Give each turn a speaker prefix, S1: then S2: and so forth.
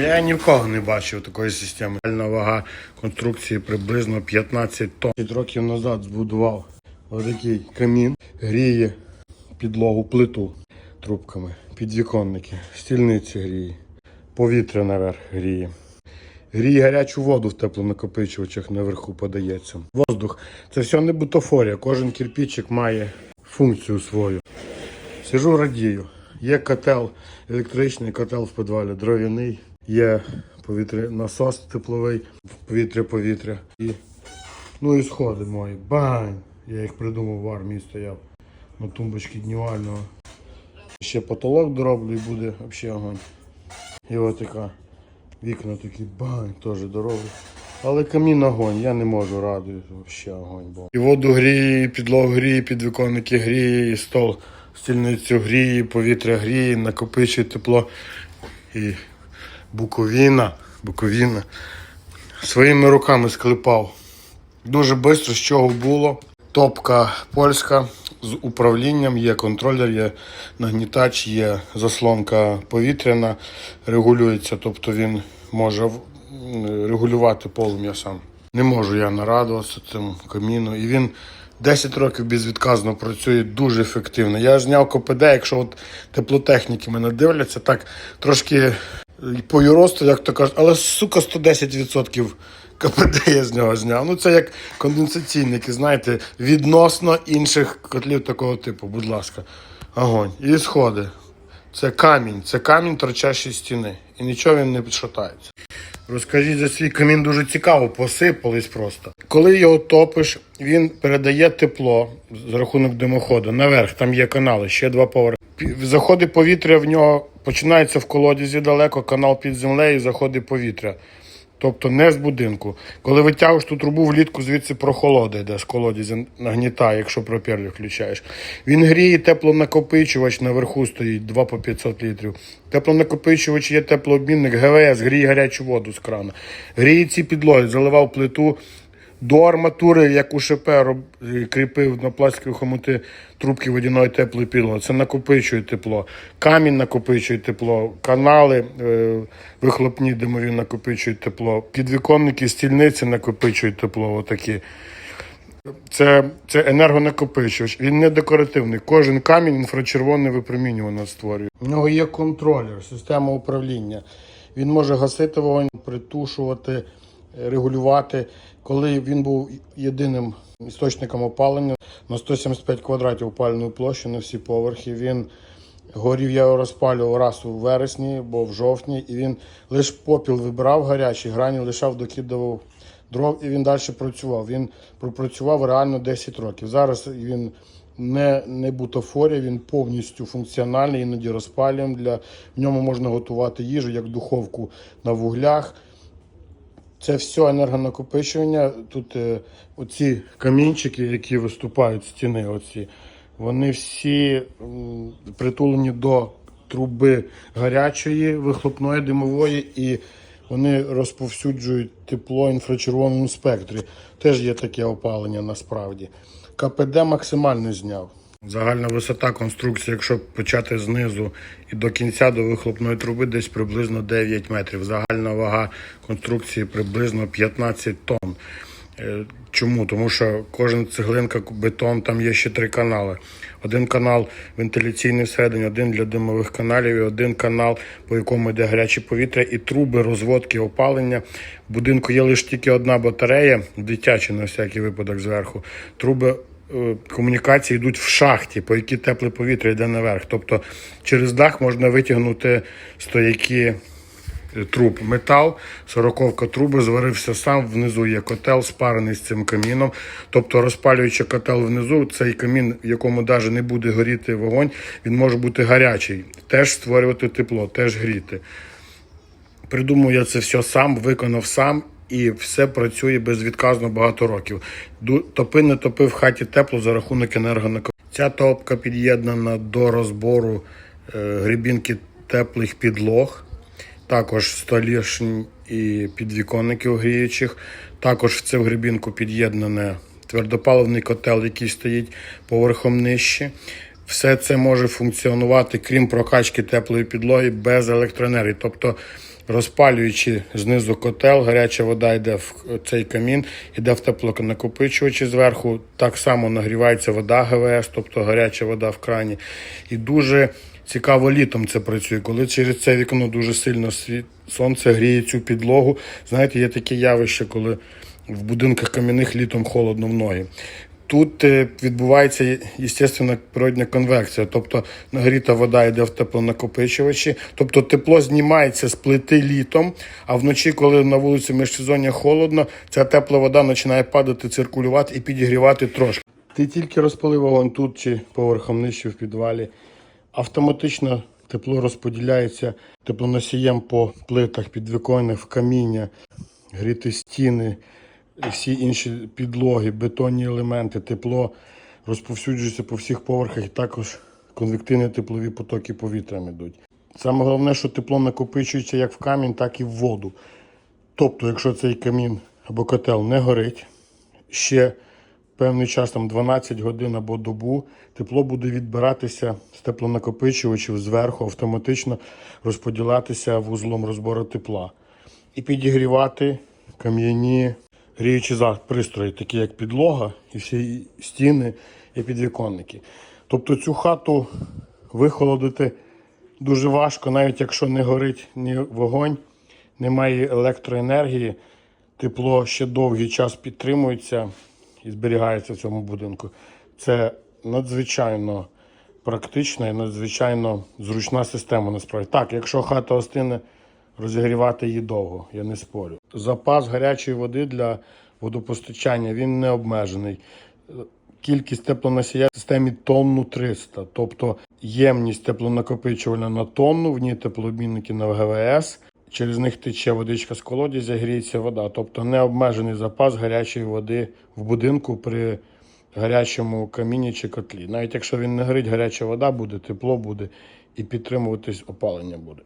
S1: Я ні в кого не бачив такої системи. Реальна вага конструкції приблизно 15 тонн. 10 років назад збудував отакий камін, гріє підлогу, плиту трубками, підвіконники, стільниці гріє, повітря наверх гріє. Гріє гарячу воду в теплонакопичувачах наверху подається. Воздух. Це все не бутафорія. Кожен кирпичик має функцію свою. Сижу, радію. Є котел, електричний котел в підвалі, дров'яний, є повітря, насос тепловий, повітря-повітря. І, ну і сходи мої. Бань! Я їх придумав в армії стояв на тумбочці днівального. Ще потолок дороблю і буде взагалі огонь. І от така вікна такі бань, теж дороблю. Але камін огонь, я не можу радую, взагалі огонь був. І воду гріє, і підлогу гріє, підвіконники гріє, і стол стільницю гріє, повітря гріє, накопичує тепло. І буковіна, буковіна своїми руками склепав. Дуже швидко, з чого було. Топка польська з управлінням, є контролер, є нагнітач, є заслонка повітряна, регулюється, тобто він може регулювати полум'я сам. Не можу я нарадуватися цьому каміну. І він 10 років безвідказно працює дуже ефективно. Я зняв КПД, якщо от теплотехніки мене дивляться, так трошки по юросту, як то кажуть, але сука 110% КПД я з нього зняв. Ну це як конденсаційники, знаєте, відносно інших котлів такого типу, будь ласка. Огонь. І сходи. Це камінь, це камінь торчащої стіни. І нічого він не підшатається. Розкажіть за свій камін дуже цікаво, посипались просто. Коли його топиш, він передає тепло за рахунок димоходу наверх, там є канали, ще два поверхи. Заходить повітря в нього, починається в колодязі далеко, канал під землею, заходить повітря. Тобто не з будинку. Коли витягуєш ту трубу влітку, звідси прохолода йде з колодязя, нагнітає, якщо проперлю включаєш. Він гріє теплонакопичувач наверху стоїть 2 по 500 літрів. Теплонакопичувач є теплообмінник, ГВС, гріє гарячу воду з крана. Гріє ці підлоги, заливав плиту. До арматури, як у ШП, е, кріпив на пластикові хомути трубки водяної теплої підлоги. Це накопичує тепло. Камінь накопичує тепло, канали е... вихлопні димові накопичують тепло, підвіконники, стільниці накопичують тепло. Отакі. Це, це енергонакопичувач. Він не декоративний. Кожен камінь інфрачервоне випромінювання створює. У нього є контролер, система управління. Він може гасити вогонь, притушувати, регулювати. Коли він був єдиним істочником опалення на 175 квадратів опальної площі на всі поверхи, він горів, я його розпалював раз у вересні, бо в жовтні, і він лише попіл вибирав гарячий, грані лишав, докидував дров, і він далі працював. Він пропрацював реально 10 років. Зараз він не, не бутафорія, він повністю функціональний, іноді розпалюємо. Для, в ньому можна готувати їжу, як духовку на вуглях. Це все енергонакопичування. Тут е, оці камінчики, які виступають з стіни, оці, вони всі м, притулені до труби гарячої, вихлопної димової, і вони розповсюджують тепло в інфрачервоному спектрі. Теж є таке опалення насправді. КПД максимально зняв. Загальна висота конструкції, якщо почати знизу і до кінця до вихлопної труби, десь приблизно 9 метрів. Загальна вага конструкції приблизно 15 тонн. Е, Чому? Тому що кожен цеглинка, бетон, там є ще три канали. Один канал вентиляційний всередині, один для димових каналів, і один канал, по якому йде гаряче повітря, і труби, розводки, опалення. В будинку є лише тільки одна батарея, дитяча на всякий випадок зверху. Труби комунікації йдуть в шахті, по якій тепле повітря йде наверх. Тобто через дах можна витягнути стояки е, труб. Метал, сороковка труби, зварився сам, внизу є котел, спарений з цим каміном. Тобто, розпалюючи котел внизу, цей камін, в якому навіть не буде горіти вогонь, він може бути гарячий, теж створювати тепло, теж гріти. Придумав я це все сам, виконав сам. І все працює безвідказно багато років. Топи не топи в хаті тепло за рахунок енергонакопичення. Ця топка під'єднана до розбору е, грібінки теплих підлог, також столішень і підвіконників гріючих. Також в цю грібінку під'єднане твердопаливний котел, який стоїть поверхом нижче. Все це може функціонувати, крім прокачки теплої підлоги, без електроенергії. Тобто розпалюючи знизу котел, гаряча вода йде в цей камін, йде в теплонакопичувачі зверху. Так само нагрівається вода ГВС, тобто гаряча вода в крані. І дуже цікаво літом це працює, коли через це вікно дуже сильно сонце гріє цю підлогу. Знаєте, є таке явище, коли в будинках кам'яних літом холодно в ноги. Тут е, відбувається естественно, природня конвекція, тобто нагріта вода йде в теплонакопичувачі, тобто тепло знімається з плити літом, а вночі, коли на вулиці міжсезоння холодно, ця тепла вода починає падати, циркулювати і підігрівати трошки. Ти тільки розпалив вогонь тут чи поверхом нижче в підвалі, автоматично тепло розподіляється теплоносієм по плитах підвіконних, в каміння, гріти стіни всі інші підлоги, бетонні елементи, тепло розповсюджується по всіх поверхах і також конвективні теплові потоки повітрям йдуть. Саме головне, що тепло накопичується як в камінь, так і в воду. Тобто, якщо цей камін або котел не горить, ще певний час, там 12 годин або добу, тепло буде відбиратися з теплонакопичувачів зверху, автоматично розподілятися вузлом розбору тепла. І підігрівати кам'яні гріючі пристрої, такі як підлога, і всі стіни і підвіконники. Тобто цю хату вихолодити дуже важко, навіть якщо не горить ні вогонь, немає електроенергії, тепло ще довгий час підтримується і зберігається в цьому будинку. Це надзвичайно практична і надзвичайно зручна система насправді. Так, якщо хата остине, розігрівати її довго, я не спорю. Запас гарячої води для водопостачання він не обмежений. Кількість теплоносія в системі тонну 300, тобто ємність теплонакопичувальна на тонну, в ній теплообмінники на ГВС. Через них тече водичка з колодязя, гріється вода. Тобто необмежений запас гарячої води в будинку при гарячому каміні чи котлі. Навіть якщо він не горить, гаряча вода буде, тепло буде і підтримуватись опалення буде.